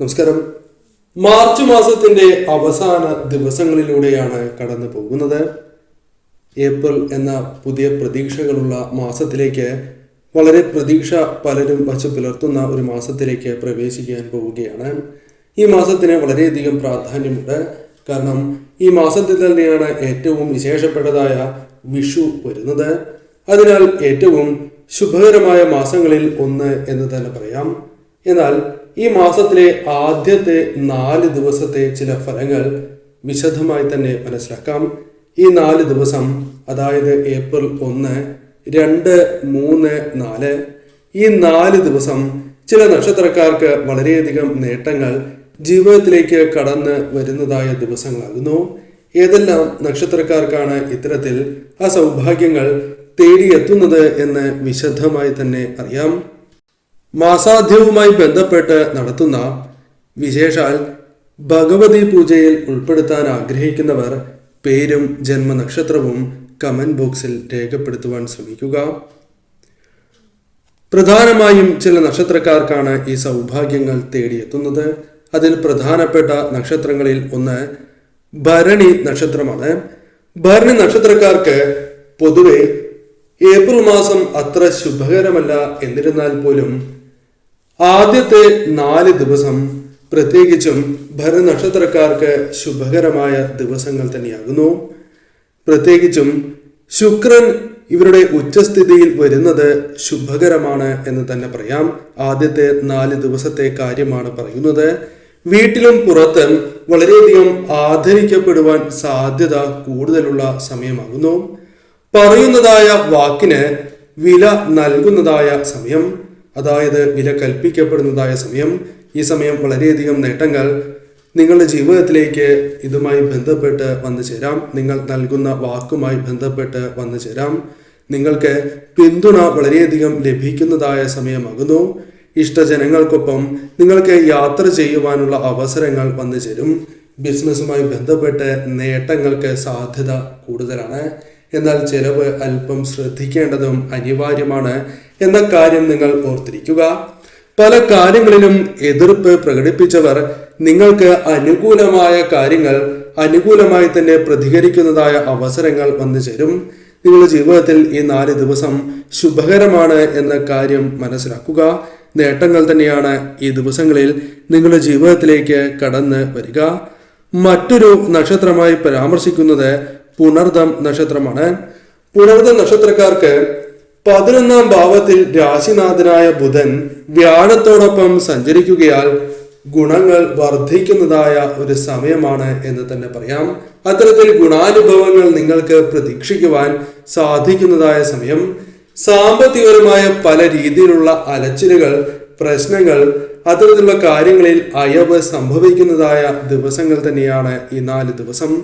നമസ്കാരം. മാർച്ച് മാസത്തിന്റെ അവസാന ദിവസങ്ങളിലൂടെയാണ് കടന്നു പോകുന്നത്. ഏപ്രിൽ എന്ന പുതിയ പ്രതീക്ഷകളുള്ള മാസത്തിലേക്ക് വളരെ പ്രതീക്ഷ പലരും വച്ച് പുലർത്തുന്ന ഒരു മാസത്തിലേക്ക് പ്രവേശിക്കാൻ പോവുകയാണ്. ഈ മാസത്തിന് വളരെയധികം പ്രാധാന്യമുണ്ട്. കാരണം ഈ മാസത്തിൽ തന്നെയാണ് ഏറ്റവും വിശേഷപ്പെട്ടതായ വിഷു വരുന്നത്. അതിനാൽ ഏറ്റവും ശുഭകരമായ മാസങ്ങളിൽ ഒന്ന് എന്ന് തന്നെ പറയാം. എന്നാൽ ഈ മാസത്തിലെ ആദ്യത്തെ നാല് ദിവസത്തെ ചില ഫലങ്ങൾ വിശദമായി തന്നെ മനസ്സിലാക്കാം. ഈ നാല് ദിവസം അതായത് ഏപ്രിൽ ഒന്ന് രണ്ട് മൂന്ന് നാല് ഈ നാല് ദിവസം ചില നക്ഷത്രക്കാർക്ക് വളരെയധികം നേട്ടങ്ങൾ ജീവിതത്തിലേക്ക് കടന്ന് വരുന്നതായ ദിവസങ്ങളാകുന്നു. ഏതെല്ലാം നക്ഷത്രക്കാർക്കാണ് ഇത്തരത്തിൽ ആ സൗഭാഗ്യങ്ങൾ തേടിയെത്തുന്നത് എന്ന് വിശദമായി തന്നെ അറിയാം. മാസാധ്യവുമായി ബന്ധപ്പെട്ട് നടത്തുന്ന വിശേഷാൽ ഭഗവതി പൂജയിൽ ഉൾപ്പെടുത്താൻ ആഗ്രഹിക്കുന്നവർ പേരും ജന്മനക്ഷത്രവും കമന്റ് ബോക്സിൽ രേഖപ്പെടുത്തുവാൻ ശ്രമിക്കുക. പ്രധാനമായും ചില നക്ഷത്രക്കാർക്കാണ് ഈ സൗഭാഗ്യങ്ങൾ തേടിയെത്തുന്നത്. അതിൽ പ്രധാനപ്പെട്ട നക്ഷത്രങ്ങളിൽ ഒന്ന് ഭരണി നക്ഷത്രമാണ്. ഭരണി നക്ഷത്രക്കാർക്ക് പൊതുവെ ഏപ്രിൽ മാസം അത്ര ശുഭകരമല്ല എന്നിരുന്നാൽ പോലും ആദ്യത്തെ നാല് ദിവസം പ്രത്യേകിച്ചും ഭരനക്ഷത്രക്കാർക്ക് ശുഭകരമായ ദിവസങ്ങൾ തന്നെയാകുന്നു. പ്രത്യേകിച്ചും ശുക്രൻ ഇവരുടെ ഉച്ചസ്ഥിതിയിൽ വരുന്നത് ശുഭകരമാണ് എന്ന് തന്നെ പറയാം. ആദ്യത്തെ നാല് ദിവസത്തെ കാര്യമാണ് പറയുന്നത്. വീട്ടിലും പുറത്തും വളരെയധികം ആദരിക്കപ്പെടുവാൻ സാധ്യത കൂടുതലുള്ള സമയമാകുന്നു. പറയുന്നതായ വാക്കിന് വില നൽകുന്നതായ സമയം. അതായത് വില കൽപ്പിക്കപ്പെടുന്നതായ സമയം ഈ സമയം വളരെയധികം നേട്ടങ്ങൾ. നിങ്ങളുടെ ജീവിതത്തിലേക്ക് ഇതുമായി ബന്ധപ്പെട്ട് വന്നു ചേരാം. നിങ്ങൾ നൽകുന്ന വാക്കുമായി ബന്ധപ്പെട്ട് വന്നു ചേരാം. നിങ്ങൾക്ക് പിന്തുണ വളരെയധികം ലഭിക്കുന്നതായ സമയമാകുന്നു. ഇഷ്ടജനങ്ങൾക്കൊപ്പം നിങ്ങൾക്ക് യാത്ര ചെയ്യുവാനുള്ള അവസരങ്ങൾ വന്നു ചേരും. ബിസിനസ്സുമായി ബന്ധപ്പെട്ട് നേട്ടങ്ങൾക്ക് സാധ്യത കൂടുതലാണ്. എന്നാൽ ചിലവ് അല്പം ശ്രദ്ധിക്കേണ്ടതും അനിവാര്യമാണ്. എന്ന കാര്യം നിങ്ങൾ ഓർത്തിരിക്കുക. പല കാര്യങ്ങളിലും എതിർപ്പ് പ്രകടിപ്പിച്ചവർ നിങ്ങൾക്ക് അനുകൂലമായ കാര്യങ്ങൾ അനുകൂലമായി തന്നെ പ്രതികരിക്കുന്നതായ അവസരങ്ങൾ വന്നു ചേരും. നിങ്ങളുടെ ജീവിതത്തിൽ ഈ നാല് ദിവസം ശുഭകരമാണ് എന്ന കാര്യം മനസ്സിലാക്കുക. നേട്ടങ്ങൾ തന്നെയാണ് ഈ ദിവസങ്ങളിൽ നിങ്ങളുടെ ജീവിതത്തിലേക്ക് കടന്ന് വരിക. മറ്റൊരു നക്ഷത്രമായി പരാമർശിക്കുന്നത് പുണർദം നക്ഷത്രമാണ്. പുണർദം നക്ഷത്രക്കാർക്ക് പതിനൊന്നാം ഭാവത്തിൽ രാശിനാഥനായ ബുധൻ വ്യാഴത്തോടൊപ്പം സഞ്ചരിക്കുകയാൽ ഗുണങ്ങൾ വർദ്ധിക്കുന്നതായ ഒരു സമയമാണ് എന്ന് തന്നെ പറയാം. അത്തരത്തിൽ ഗുണാനുഭവങ്ങൾ നിങ്ങൾക്ക് പ്രതീക്ഷിക്കുവാൻ സാധിക്കുന്നതായ സമയം. സാമ്പത്തികപരമായ പല രീതിയിലുള്ള അലച്ചിലുകൾ പ്രശ്നങ്ങൾ അത്തരത്തിലുള്ള കാര്യങ്ങളിൽ അയവ് സംഭവിക്കുന്നതായ ദിവസങ്ങൾ തന്നെയാണ് ഈ നാല് ദിവസം.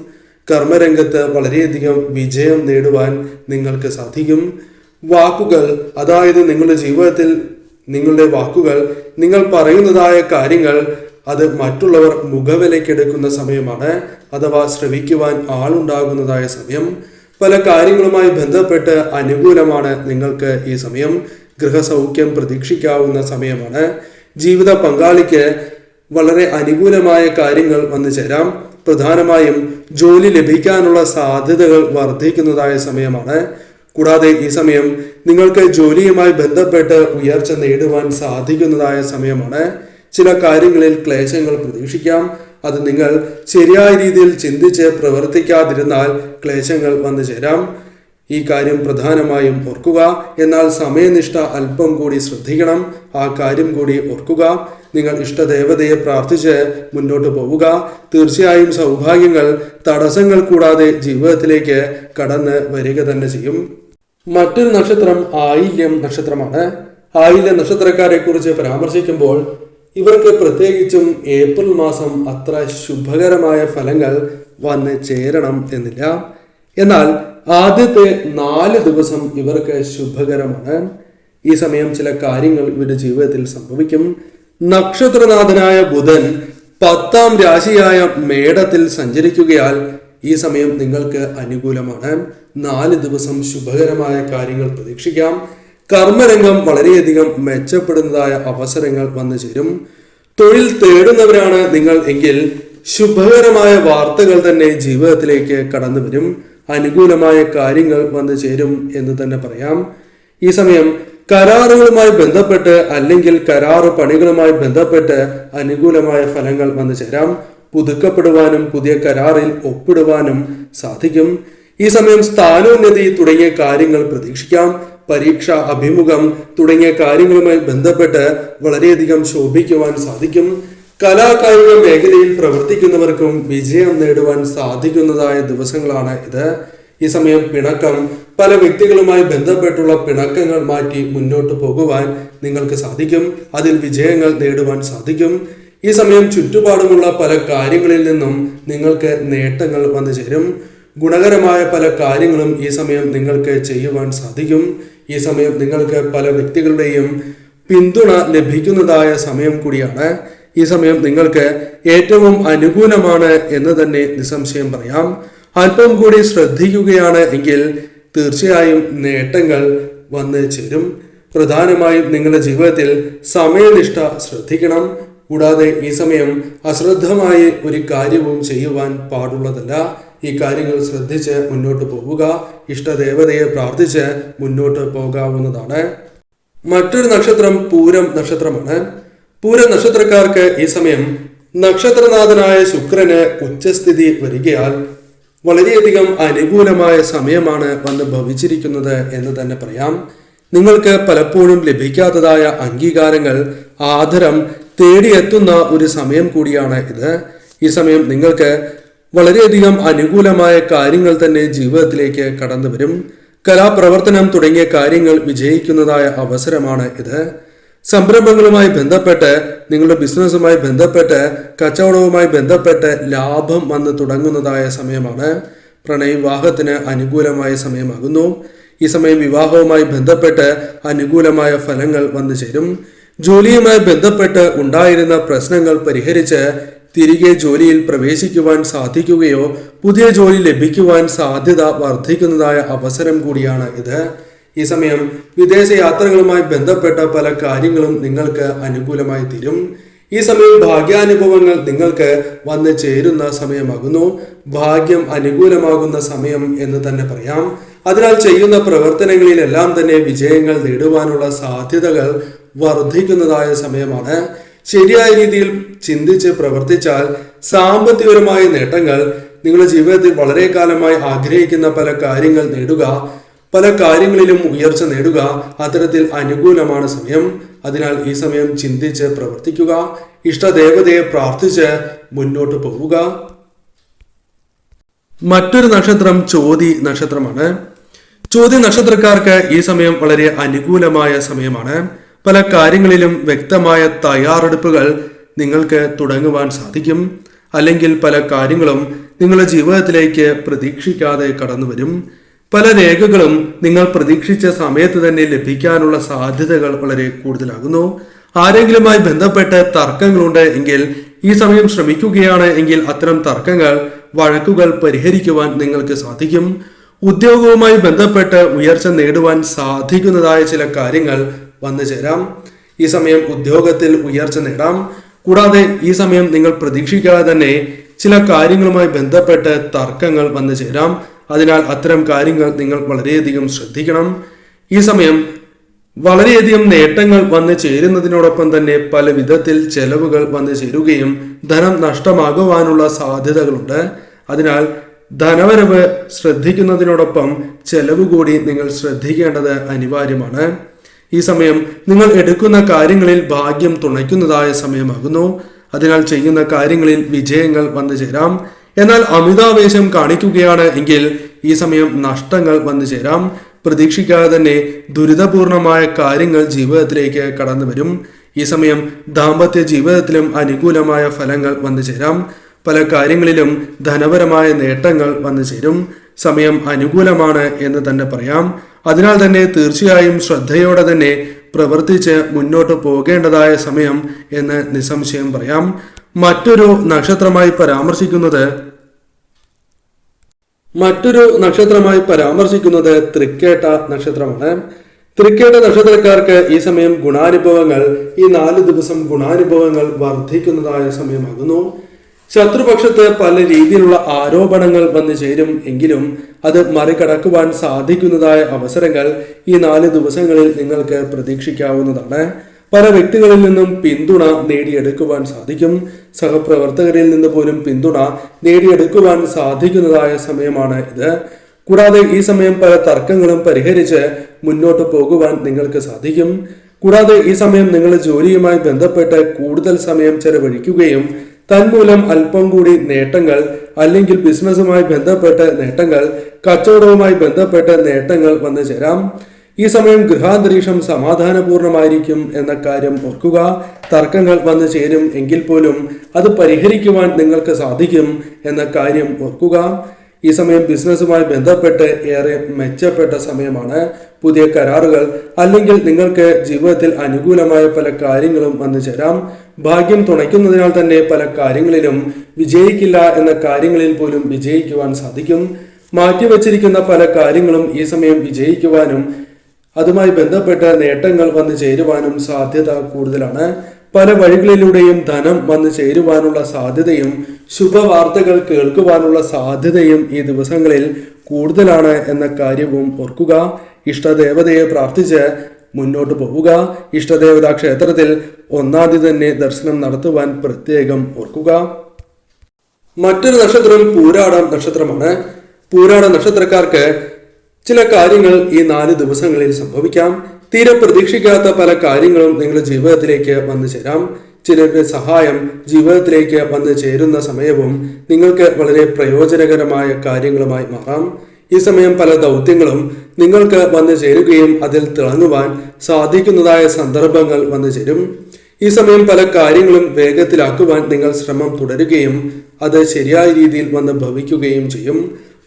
കർമ്മരംഗത്ത് വളരെയധികം വിജയം നേടുവാൻ നിങ്ങൾക്ക് സാധിക്കും. വാക്കുകൾ അതായത് നിങ്ങളുടെ ജീവിതത്തിൽ നിങ്ങളുടെ വാക്കുകൾ നിങ്ങൾ പറയുന്നതായ കാര്യങ്ങൾ അത് മറ്റുള്ളവർ മുഖവിലക്കെടുക്കുന്ന സമയമാണ് അഥവാ ശ്രവിക്കുവാൻ ആളുണ്ടാകുന്നതായ സമയം. പല കാര്യങ്ങളുമായി ബന്ധപ്പെട്ട് അനുകൂലമാണ് നിങ്ങൾക്ക് ഈ സമയം. ഗൃഹസൗഖ്യം പ്രതീക്ഷിക്കാവുന്ന സമയമാണ്. ജീവിത പങ്കാളിക്ക് വളരെ അനുകൂലമായ കാര്യങ്ങൾ വന്നു ചേരാം. പ്രധാനമായും ജോലി ലഭിക്കാനുള്ള സാധ്യതകൾ വർദ്ധിക്കുന്നതായ സമയമാണ്. കൂടാതെ ഈ സമയം നിങ്ങൾക്ക് ജോലിയുമായി ബന്ധപ്പെട്ട് ഉയർച്ച നേടുവാൻ സാധിക്കുന്നതായ സമയമാണ്. ചില കാര്യങ്ങളിൽ ക്ലേശങ്ങൾ പ്രതീക്ഷിക്കാം. അത് നിങ്ങൾ ശരിയായ രീതിയിൽ ചിന്തിച്ച് പ്രവർത്തിക്കാതിരുന്നാൽ ക്ലേശങ്ങൾ വന്നു ചേരാം. ഈ കാര്യം പ്രധാനമായും ഓർക്കുക. എന്നാൽ സമയനിഷ്ഠ അല്പം കൂടി ശ്രദ്ധിക്കണം. ആ കാര്യം കൂടി ഓർക്കുക. നിങ്ങൾ ഇഷ്ടദേവതയെ പ്രാർത്ഥിച്ച് മുന്നോട്ട് പോവുക. തീർച്ചയായും സൗഭാഗ്യങ്ങൾ തടസ്സങ്ങൾ കൂടാതെ ജീവിതത്തിലേക്ക് കടന്ന് വരിക തന്നെ ചെയ്യും. മറ്റൊരു നക്ഷത്രം ആയില്യം നക്ഷത്രമാണ്. ആയില്യ നക്ഷത്രക്കാരെ കുറിച്ച് പരാമർശിക്കുമ്പോൾ ഇവർക്ക് പ്രത്യേകിച്ചും ഏപ്രിൽ മാസം അത്ര ശുഭകരമായ ഫലങ്ങൾ വന്ന് ചേരണം എന്നില്ല. എന്നാൽ ആദ്യത്തെ നാല് ദിവസം ഇവർക്ക് ശുഭകരമാണ്. ഈ സമയം ചില കാര്യങ്ങൾ ഇവരുടെ ജീവിതത്തിൽ സംഭവിക്കും. നക്ഷത്രനാഥനായ ബുധൻ പത്താം രാശിയായ മേടത്തിൽ സഞ്ചരിക്കുകയാൽ ഈ സമയം നിങ്ങൾക്ക് അനുകൂലമാണ്. നാല് ദിവസം ശുഭകരമായ കാര്യങ്ങൾ പ്രതീക്ഷിക്കാം. കർമ്മരംഗം വളരെയധികം മെച്ചപ്പെടുന്നതായ അവസരങ്ങൾ വന്നു ചേരും. തൊഴിൽ തേടുന്നവരാണ് നിങ്ങൾ എങ്കിൽ ശുഭകരമായ വാർത്തകൾ തന്നെ ജീവിതത്തിലേക്ക് കടന്നു വരും. അനുകൂലമായ കാര്യങ്ങൾ വന്നു ചേരും എന്ന് തന്നെ പറയാം. ഈ സമയം കരാറുകളുമായി ബന്ധപ്പെട്ട് അല്ലെങ്കിൽ കരാറ് പണികളുമായി ബന്ധപ്പെട്ട് അനുകൂലമായ ഫലങ്ങൾ വന്നു ചേരാം. പുതുക്കപ്പെടുവാനും പുതിയ കരാറിൽ ഒപ്പിടുവാനും സാധിക്കും. ഈ സമയം സ്ഥാനോന്നതി തുടങ്ങിയ കാര്യങ്ങൾ പ്രതീക്ഷിക്കാം. പരീക്ഷ അഭിമുഖം തുടങ്ങിയ കാര്യങ്ങളുമായി ബന്ധപ്പെട്ട് വളരെയധികം ശോഭിക്കുവാൻ സാധിക്കും. കലാകായിക മേഖലയിൽ പ്രവർത്തിക്കുന്നവർക്കും വിജയം നേടുവാൻ സാധിക്കുന്നതായ ദിവസങ്ങളാണ് ഇത്. ഈ സമയം പിണക്കം പല വ്യക്തികളുമായി ബന്ധപ്പെട്ടുള്ള പിണക്കങ്ങൾ മാറ്റി മുന്നോട്ട് പോകുവാൻ നിങ്ങൾക്ക് സാധിക്കും. അതിൽ വിജയങ്ങൾ നേടുവാൻ സാധിക്കും. ഈ സമയം ചുറ്റുപാടുമുള്ള പല കാര്യങ്ങളിൽ നിന്നും നിങ്ങൾക്ക് നേട്ടങ്ങൾ വന്നു ചേരും. ഗുണകരമായ പല കാര്യങ്ങളും ഈ സമയം നിങ്ങൾക്ക് ചെയ്യുവാൻ സാധിക്കും. ഈ സമയം നിങ്ങൾക്ക് പല വ്യക്തികളുടെയും പിന്തുണ ലഭിക്കുന്നതായ സമയം കൂടിയാണ്. ഈ സമയം നിങ്ങൾക്ക് ഏറ്റവും അനുകൂലമാണ് എന്ന് തന്നെ നിസ്സംശയം പറയാം. അല്പം കൂടി ശ്രദ്ധിക്കുകയാണ് എങ്കിൽ തീർച്ചയായും നേട്ടങ്ങൾ വന്നു ചേരും. പ്രധാനമായും നിങ്ങളുടെ ജീവിതത്തിൽ സമയനിഷ്ഠ ശ്രദ്ധിക്കണം. കൂടാതെ ഈ സമയം അശ്രദ്ധമായി ഒരു കാര്യവും ചെയ്യുവാൻ പാടുള്ളതല്ല. ഈ കാര്യങ്ങൾ ശ്രദ്ധിച്ച് മുന്നോട്ട് പോവുക. ഇഷ്ടദേവതയെ പ്രാർത്ഥിച്ച് മുന്നോട്ട് പോകാവുന്നതാണ്. മറ്റൊരു നക്ഷത്രം പൂരം നക്ഷത്രമാണ്. പൂരം നക്ഷത്രക്കാർക്ക് ഈ സമയം നക്ഷത്രനാഥനായ ശുക്രന് ഉച്ചസ്ഥിതി വരികയാൽ വളരെയധികം അനുകൂലമായ സമയമാണ് വന്ന് ഭവിച്ചിരിക്കുന്നത് എന്ന് തന്നെ പറയാം. നിങ്ങൾക്ക് പലപ്പോഴും ലഭിക്കാത്തതായ അംഗീകാരങ്ങൾ ആദരം തേടിയെത്തുന്ന ഒരു സമയം കൂടിയാണ് ഇത്. ഈ സമയം നിങ്ങൾക്ക് വളരെയധികം അനുകൂലമായ കാര്യങ്ങൾ തന്നെ ജീവിതത്തിലേക്ക് കടന്നു വരും. കലാപ്രവർത്തനം തുടങ്ങിയ കാര്യങ്ങൾ വിജയിക്കുന്നതായ അവസരമാണ് ഇത്. സംരംഭങ്ങളുമായി ബന്ധപ്പെട്ട് നിങ്ങളുടെ ബിസിനസ്സുമായി ബന്ധപ്പെട്ട് കച്ചവടവുമായി ബന്ധപ്പെട്ട് ലാഭം വന്ന് തുടങ്ങുന്നതായ സമയമാണ്. പ്രണയവിവാഹത്തിന് അനുകൂലമായ സമയമാകുന്നു. ഈ സമയം വിവാഹവുമായി ബന്ധപ്പെട്ട് അനുകൂലമായ ഫലങ്ങൾ വന്നു ചേരും. ജോലിയുമായി ബന്ധപ്പെട്ട് ഉണ്ടായിരുന്ന പ്രശ്നങ്ങൾ പരിഹരിച്ച് തിരികെ ജോലിയിൽ പ്രവേശിക്കുവാൻ സാധിക്കുകയോ പുതിയ ജോലി ലഭിക്കുവാൻ സാധ്യത വർദ്ധിക്കുന്നതായ അവസരം കൂടിയാണ് ഇത്. ഈ സമയം വിദേശ യാത്രകളുമായി ബന്ധപ്പെട്ട പല കാര്യങ്ങളും നിങ്ങൾക്ക് അനുകൂലമായി തീരും. ഈ സമയം ഭാഗ്യാനുഭവങ്ങൾ നിങ്ങൾക്ക് വന്ന് ചേരുന്ന സമയമാകുന്നു. ഭാഗ്യം അനുകൂലമാകുന്ന സമയം എന്ന് തന്നെ പറയാം. അതിനാൽ ചെയ്യുന്ന പ്രവർത്തനങ്ങളിലെല്ലാം തന്നെ വിജയങ്ങൾ നേടുവാനുള്ള സാധ്യതകൾ വർദ്ധിക്കുന്നതായ സമയമാണ്. ശരിയായ രീതിയിൽ ചിന്തിച്ച് പ്രവർത്തിച്ചാൽ സാമ്പത്തികപരമായ നേട്ടങ്ങൾ നിങ്ങളുടെ ജീവിതത്തിൽ വളരെ കാലമായി ആഗ്രഹിക്കുന്ന പല കാര്യങ്ങൾ നേടുക പല കാര്യങ്ങളിലും ഉയർച്ച നേടുക അത്തരത്തിൽ അനുകൂലമാണ് സമയം. അതിനാൽ ഈ സമയം ചിന്തിച്ച് പ്രവർത്തിക്കുക ഇഷ്ടദേവതയെ പ്രാർത്ഥിച്ച് മുന്നോട്ട് പോവുക. മറ്റൊരു നക്ഷത്രം ചോതി നക്ഷത്രമാണ്. ചോതി നക്ഷത്രക്കാർക്ക് ഈ സമയം വളരെ അനുകൂലമായ സമയമാണ്. പല കാര്യങ്ങളിലും വ്യക്തമായ തയ്യാറെടുപ്പുകൾ നിങ്ങൾക്ക് തുടങ്ങുവാൻ സാധിക്കും. അല്ലെങ്കിൽ പല കാര്യങ്ങളും നിങ്ങളുടെ ജീവിതത്തിലേക്ക് പ്രതീക്ഷിക്കാതെ കടന്നു വരും. പല രേഖകളും നിങ്ങൾ പ്രതീക്ഷിച്ച സമയത്ത് തന്നെ ലഭിക്കാനുള്ള സാധ്യതകൾ വളരെ കൂടുതലാകുന്നു. ആരെങ്കിലുമായി ബന്ധപ്പെട്ട് തർക്കങ്ങളുണ്ട് എങ്കിൽ ഈ സമയം ശ്രമിക്കുകയാണ് എങ്കിൽ അത്തരം തർക്കങ്ങൾ വഴക്കുകൾ പരിഹരിക്കുവാൻ നിങ്ങൾക്ക് സാധിക്കും. ഉദ്യോഗവുമായി ബന്ധപ്പെട്ട് ഉയർച്ച നേടുവാൻ സാധിക്കുന്നതായ ചില കാര്യങ്ങൾ വന്നു ചേരാം. ഈ സമയം ഉദ്യോഗത്തിൽ ഉയർച്ച നേടാം. കൂടാതെ ഈ സമയം നിങ്ങൾ പ്രതീക്ഷിക്കാതെ തന്നെ ചില കാര്യങ്ങളുമായി ബന്ധപ്പെട്ട് തർക്കങ്ങൾ വന്നു ചേരാം. അതിനാൽ അത്തരം കാര്യങ്ങൾ നിങ്ങൾ വളരെയധികം ശ്രദ്ധിക്കണം. ഈ സമയം വളരെയധികം നേട്ടങ്ങൾ വന്നു ചേരുന്നതിനോടൊപ്പം തന്നെ പല വിധത്തിൽ ചെലവുകൾ വന്നു ചേരുകയും ധനം നഷ്ടമാകുവാനുള്ള സാധ്യതകളുണ്ട്. അതിനാൽ ധനവരവ് ശ്രദ്ധിക്കുന്നതിനോടൊപ്പം ചെലവ് കൂടി നിങ്ങൾ ശ്രദ്ധിക്കേണ്ടത് അനിവാര്യമാണ്. ഈ സമയം നിങ്ങൾ എടുക്കുന്ന കാര്യങ്ങളിൽ ഭാഗ്യം തുണയ്ക്കുന്നതായ സമയമാകുന്നു. അതിനാൽ ചെയ്യുന്ന കാര്യങ്ങളിൽ വിജയങ്ങൾ വന്നു ചേരാം. എന്നാൽ അമിതാവേശം കാണിക്കുകയാണ് എങ്കിൽ ഈ സമയം നഷ്ടങ്ങൾ വന്നു ചേരാം. പ്രതീക്ഷിക്കാതെ തന്നെ ദുരിതപൂർണമായ കാര്യങ്ങൾ ജീവിതത്തിലേക്ക് കടന്നു വരും. ഈ സമയം ദാമ്പത്യ ജീവിതത്തിലും അനുകൂലമായ ഫലങ്ങൾ വന്നു ചേരാം. പല കാര്യങ്ങളിലും ധനപരമായ നേട്ടങ്ങൾ വന്നു ചേരും. സമയം അനുകൂലമാണ് എന്ന് തന്നെ പറയാം. അതിനാൽ തന്നെ തീർച്ചയായും ശ്രദ്ധയോടെ തന്നെ പ്രവർത്തിച്ച് മുന്നോട്ട് പോകേണ്ടതായ സമയം എന്ന് നിസ്സംശയം പറയാം. മറ്റൊരു നക്ഷത്രമായി പരാമർശിക്കുന്നത് മറ്റൊരു നക്ഷത്രമായി പരാമർശിക്കുന്നത് തൃക്കേട്ട നക്ഷത്രമാണ്. തൃക്കേട്ട നക്ഷത്രക്കാർക്ക് ഈ സമയം ഗുണാനുഭവങ്ങൾ ഈ നാല് ദിവസം ഗുണാനുഭവങ്ങൾ വർദ്ധിക്കുന്നതായ സമയമാകുന്നു. ശത്രുപക്ഷത്ത് പല രീതിയിലുള്ള ആരോപണങ്ങൾ വന്നു ചേരും എങ്കിലും അത് മറികടക്കുവാൻ സാധിക്കുന്നതായ അവസരങ്ങൾ ഈ നാല് ദിവസങ്ങളിൽ നിങ്ങൾക്ക് പ്രതീക്ഷിക്കാവുന്നതാണ്. പല വ്യക്തികളിൽ നിന്നും പിന്തുണ നേടിയെടുക്കുവാൻ സാധിക്കും. സഹപ്രവർത്തകരിൽ നിന്ന് പോലും പിന്തുണ നേടിയെടുക്കുവാൻ സാധിക്കുന്നതായ സമയമാണ് ഇത്. കൂടാതെ ഈ സമയം പല തർക്കങ്ങളും പരിഹരിച്ച് മുന്നോട്ട് പോകുവാൻ നിങ്ങൾക്ക് സാധിക്കും. കൂടാതെ ഈ സമയം നിങ്ങൾ ജോലിയുമായി ബന്ധപ്പെട്ട് കൂടുതൽ സമയം ചെലവഴിക്കുകയും തന്മൂലം അല്പം കൂടി നേട്ടങ്ങൾ അല്ലെങ്കിൽ ബിസിനസ്സുമായി ബന്ധപ്പെട്ട നേട്ടങ്ങൾ കച്ചവടവുമായി ബന്ധപ്പെട്ട നേട്ടങ്ങൾ വന്നു ചേരാം. ഈ സമയം ഗൃഹാന്തരീക്ഷം സമാധാനപൂർണമായിരിക്കും എന്ന കാര്യം ഓർക്കുക. തർക്കങ്ങൾ വന്നു ചേരും എങ്കിൽ പോലും അത് പരിഹരിക്കുവാൻ നിങ്ങൾക്ക് സാധിക്കും എന്ന കാര്യം ഓർക്കുക. ഈ സമയം ബിസിനസ്സുമായി ബന്ധപ്പെട്ട് ഏറെ മെച്ചപ്പെട്ട സമയമാണ്. പുതിയ കരാറുകൾ അല്ലെങ്കിൽ നിങ്ങൾക്ക് ജീവിതത്തിൽ അനുകൂലമായ പല കാര്യങ്ങളും വന്നു ചേരാം. ഭാഗ്യം തുണയ്ക്കുന്നതിനാൽ തന്നെ പല കാര്യങ്ങളിലും വിജയിക്കില്ല എന്ന കാര്യങ്ങളിൽ പോലും വിജയിക്കുവാൻ സാധിക്കും. മാറ്റിവെച്ചിരിക്കുന്ന പല കാര്യങ്ങളും ഈ സമയം വിജയിക്കുവാനും അതുമായി ബന്ധപ്പെട്ട നേട്ടങ്ങൾ വന്നു ചേരുവാനും സാധ്യത കൂടുതലാണ്. പല വഴികളിലൂടെയും ധനം വന്നു ചേരുവാനുള്ള സാധ്യതയും ശുഭവാർത്തകൾ കേൾക്കുവാനുള്ള സാധ്യതയും ഈ ദിവസങ്ങളിൽ കൂടുതലാണ് എന്ന കാര്യവും ഓർക്കുക. ഇഷ്ടദേവതയെ പ്രാർത്ഥിച്ച് മുന്നോട്ട് പോവുക. ഇഷ്ടദേവതാ ക്ഷേത്രത്തിൽ ഒന്നാതി തന്നെ ദർശനം നടത്തുവാൻ പ്രത്യേകം ഓർക്കുക. മറ്റൊരു നക്ഷത്രം പൂരാടം നക്ഷത്രമാണ്. പൂരാട നക്ഷത്രക്കാർക്ക് ചില കാര്യങ്ങൾ ഈ നാല് ദിവസങ്ങളിൽ സംഭവിക്കാം. തീരെ പ്രതീക്ഷിക്കാത്ത പല കാര്യങ്ങളും നിങ്ങളുടെ ജീവിതത്തിലേക്ക് വന്നു ചേരാം. ചിലരുടെ സഹായം ജീവിതത്തിലേക്ക് വന്നു ചേരുന്ന സമയവും നിങ്ങൾക്ക് വളരെ പ്രയോജനകരമായ കാര്യങ്ങളുമായി മാറാം. ഈ സമയം പല ദൗത്യങ്ങളും നിങ്ങൾക്ക് വന്നു ചേരുകയും അതിൽ തിളങ്ങുവാൻ സാധിക്കുന്നതായ സന്ദർഭങ്ങൾ വന്നു ചേരും. ഈ സമയം പല കാര്യങ്ങളും വേഗത്തിലാക്കുവാൻ നിങ്ങൾ ശ്രമം തുടരുകയും അത് ശരിയായ രീതിയിൽ വന്ന് ഭവിക്കുകയും ചെയ്യും.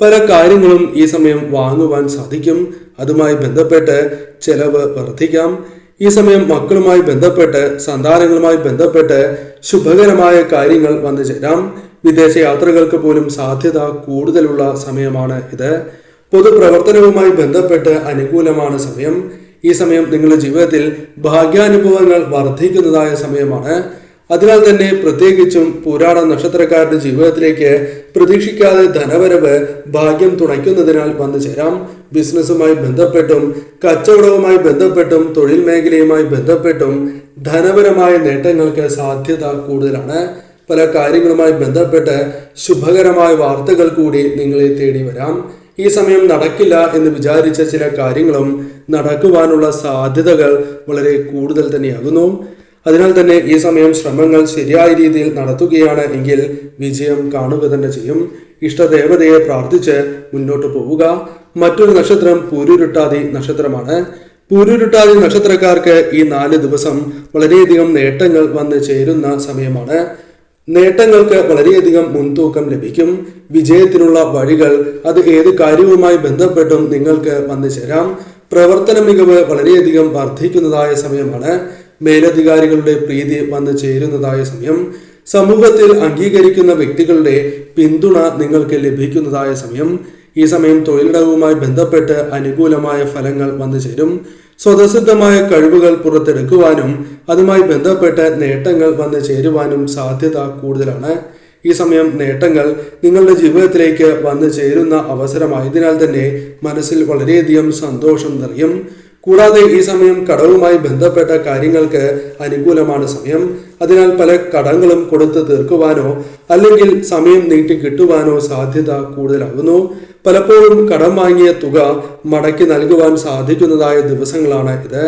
പല കാര്യങ്ങളും ഈ സമയം വാങ്ങുവാൻ സാധിക്കും. അതുമായി ബന്ധപ്പെട്ട് ചെലവ് വർദ്ധിക്കാം. ഈ സമയം മക്കളുമായി ബന്ധപ്പെട്ട് സന്താനങ്ങളുമായി ബന്ധപ്പെട്ട് ശുഭകരമായ കാര്യങ്ങൾ വന്നു ചേരാം. വിദേശ യാത്രകൾക്ക് പോലും സാധ്യത കൂടുതലുള്ള സമയമാണ് ഇത്. പൊതുപ്രവർത്തനവുമായി ബന്ധപ്പെട്ട് അനുകൂലമാണ് സമയം. ഈ സമയം നിങ്ങളുടെ ജീവിതത്തിൽ ഭാഗ്യാനുഭവങ്ങൾ വർദ്ധിക്കുന്നതായ സമയമാണ്. അതിനാൽ തന്നെ പ്രത്യേകിച്ചും പുരാണ നക്ഷത്രക്കാരുടെ ജീവിതത്തിലേക്ക് പ്രതീക്ഷിക്കാതെ ധനവരവ് ഭാഗ്യം തുണയ്ക്കുന്നതിനാൽ വന്നു ചേരാം. ബിസിനസ്സുമായി ബന്ധപ്പെട്ടും കച്ചവടവുമായി ബന്ധപ്പെട്ടും തൊഴിൽ മേഖലയുമായി ബന്ധപ്പെട്ടും ധനപരമായ നേട്ടങ്ങൾക്ക് സാധ്യത കൂടുതലാണ്. പല കാര്യങ്ങളുമായി ബന്ധപ്പെട്ട് ശുഭകരമായ വാർത്തകൾ കൂടി നിങ്ങളെ തേടി വരാം. ഈ സമയം നടക്കില്ല എന്ന് വിചാരിച്ച ചില കാര്യങ്ങളും നടക്കുവാനുള്ള സാധ്യതകൾ വളരെ കൂടുതൽ തന്നെയാകുന്നു. അതിനാൽ തന്നെ ഈ സമയം ശ്രമങ്ങൾ ശരിയായ രീതിയിൽ നടത്തുകയാണ് എങ്കിൽ വിജയം കാണുക തന്നെ ചെയ്യും. ഇഷ്ടദേവതയെ പ്രാർത്ഥിച്ച് മുന്നോട്ട് പോവുക. മറ്റൊരു നക്ഷത്രം പൂരുരുട്ടാതി നക്ഷത്രമാണ്. പൂരുരുട്ടാതി നക്ഷത്രക്കാർക്ക് ഈ നാല് ദിവസം വളരെയധികം നേട്ടങ്ങൾ വന്ന് ചേരുന്ന സമയമാണ്. നേട്ടങ്ങൾക്ക് വളരെയധികം മുൻതൂക്കം ലഭിക്കും. വിജയത്തിനുള്ള വഴികൾ അത് ഏത് കാര്യവുമായി ബന്ധപ്പെട്ടും നിങ്ങൾക്ക് വന്നു ചേരാം. പ്രവർത്തന മികവ് വളരെയധികം വർദ്ധിക്കുന്നതായ സമയമാണ്. മേലധികാരികളുടെ പ്രീതി വന്നു ചേരുന്നതായ സമയം സമൂഹത്തിൽ അംഗീകരിക്കുന്ന വ്യക്തികളുടെ പിന്തുണ നിങ്ങൾക്ക് ലഭിക്കുന്നതായ സമയം ഈ സമയം തൊഴിലിടവുമായി ബന്ധപ്പെട്ട് അനുകൂലമായ ഫലങ്ങൾ വന്നു ചേരും. സ്വതസിദ്ധമായ കഴിവുകൾ പുറത്തെടുക്കുവാനും അതുമായി ബന്ധപ്പെട്ട് നേട്ടങ്ങൾ വന്നു ചേരുവാനും സാധ്യത കൂടുതലാണ്. ഈ സമയം നേട്ടങ്ങൾ നിങ്ങളുടെ ജീവിതത്തിലേക്ക് വന്നു ചേരുന്ന അവസരമായതിനാൽ തന്നെ മനസ്സിൽ വളരെയധികം സന്തോഷം നിറയും. കൂടാതെ ഈ സമയം കടവുമായി ബന്ധപ്പെട്ട കാര്യങ്ങൾക്ക് അനുകൂലമാണ് സമയം. അതിനാൽ പല കടങ്ങളും കൊടുത്ത് തീർക്കുവാനോ അല്ലെങ്കിൽ സമയം നീട്ടി കിട്ടുവാനോ സാധ്യത കൂടുതലാകുന്നു. പലപ്പോഴും കടം വാങ്ങിയ തുക മടക്കി നൽകുവാൻ സാധിക്കുന്നതായ ദിവസങ്ങളാണ് ഇത്.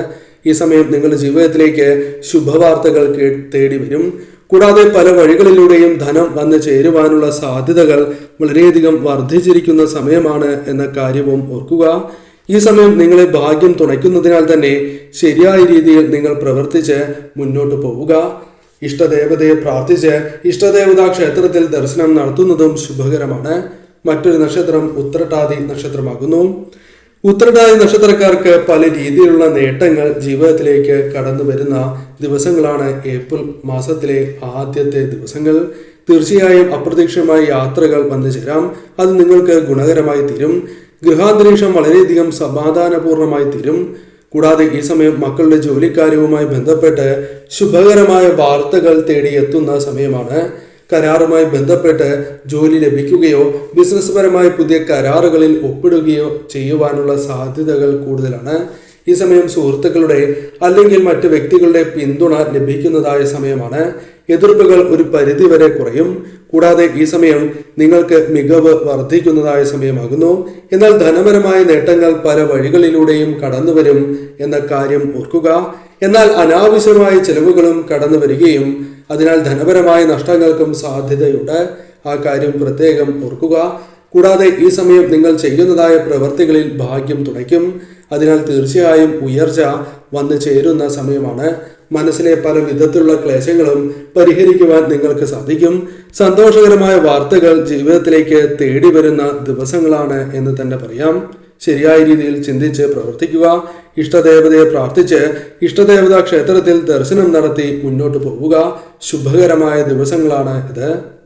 ഈ സമയം നിങ്ങളുടെ ജീവിതത്തിലേക്ക് ശുഭവാർത്തകൾ തേടി വരും. കൂടാതെ പല വഴികളിലൂടെയും ധനം വന്നു ചേരുവാനുള്ള സാധ്യതകൾ വളരെയധികം വർദ്ധിച്ചിരിക്കുന്ന സമയമാണ് എന്ന കാര്യവും ഓർക്കുക. ഈ സമയം നിങ്ങളെ ഭാഗ്യം തുണയ്ക്കുന്നതിനാൽ തന്നെ ശരിയായ രീതിയിൽ നിങ്ങൾ പ്രവർത്തിച്ച് മുന്നോട്ട് പോവുക. ഇഷ്ടദേവതയെ പ്രാർത്ഥിച്ച് ഇഷ്ടദേവതാ ക്ഷേത്രത്തിൽ ദർശനം നടത്തുന്നതും ശുഭകരമാണ്. മറ്റൊരു നക്ഷത്രം ഉത്രട്ടാതി നക്ഷത്രമാകുന്നു. ഉത്രട്ടാതി നക്ഷത്രക്കാർക്ക് പല രീതിയിലുള്ള നേട്ടങ്ങൾ ജീവിതത്തിലേക്ക് കടന്നു വരുന്ന ദിവസങ്ങളാണ് ഏപ്രിൽ മാസത്തിലെ ആദ്യത്തെ ദിവസങ്ങൾ. തീർച്ചയായും അപ്രതീക്ഷിതമായ യാത്രകൾ വന്നു ചേരാം അത് നിങ്ങൾക്ക് ഗുണകരമായി തീരും. ഗൃഹാന്തരീക്ഷം വളരെയധികം സമാധാനപൂർണമായി തീരും. കൂടാതെ ഈ സമയം മക്കളുടെ ജോലിക്കാര്യവുമായി ബന്ധപ്പെട്ട് ശുഭകരമായ വാർത്തകൾ തേടിയെത്തുന്ന സമയമാണ്. കരാറുമായി ബന്ധപ്പെട്ട് ജോലി ലഭിക്കുകയോ ബിസിനസ് പരമായി പുതിയ കരാറുകളിൽ ഒപ്പിടുകയോ ചെയ്യുവാനുള്ള സാധ്യതകൾ കൂടുതലാണ്. ഈ സമയം സുഹൃത്തുക്കളുടെ അല്ലെങ്കിൽ മറ്റ് വ്യക്തികളുടെ പിന്തുണ ലഭിക്കുന്നതായ സമയമാണ്. എതിർപ്പുകൾ ഒരു പരിധിവരെ കുറയും. കൂടാതെ ഈ സമയം നിങ്ങൾക്ക് മികവ് വർദ്ധിക്കുന്നതായ സമയമാകുന്നു. എന്നാൽ ധനപരമായ നേട്ടങ്ങൾ പല വഴികളിലൂടെയും കടന്നു വരും എന്ന കാര്യം ഓർക്കുക. എന്നാൽ അനാവശ്യമായ ചെലവുകളും കടന്നു വരികയും അതിനാൽ ധനപരമായ നഷ്ടങ്ങൾക്കും സാധ്യതയുണ്ട്. ആ കാര്യം പ്രത്യേകം ഓർക്കുക. കൂടാതെ ഈ സമയം നിങ്ങൾ ചെയ്യുന്നതായ പ്രവൃത്തികളിൽ ഭാഗ്യം തുണയ്ക്കും അതിനാൽ തീർച്ചയായും ഉയർച്ച വന്നു ചേരുന്ന സമയമാണ്. മനസ്സിലെ പല വിധത്തിലുള്ള ക്ലേശങ്ങളും പരിഹരിക്കുവാൻ നിങ്ങൾക്ക് സാധിക്കും. സന്തോഷകരമായ വാർത്തകൾ ജീവിതത്തിലേക്ക് തേടി വരുന്ന ദിവസങ്ങളാണ് എന്ന് തന്നെ പറയാം. ശരിയായ രീതിയിൽ ചിന്തിച്ച് പ്രവർത്തിക്കുക. ഇഷ്ടദേവതയെ പ്രാർത്ഥിച്ച് ഇഷ്ടദേവതാ ക്ഷേത്രത്തിൽ ദർശനം നടത്തി മുന്നോട്ട് പോവുക. ശുഭകരമായ ദിവസങ്ങളാണ് ഇത്.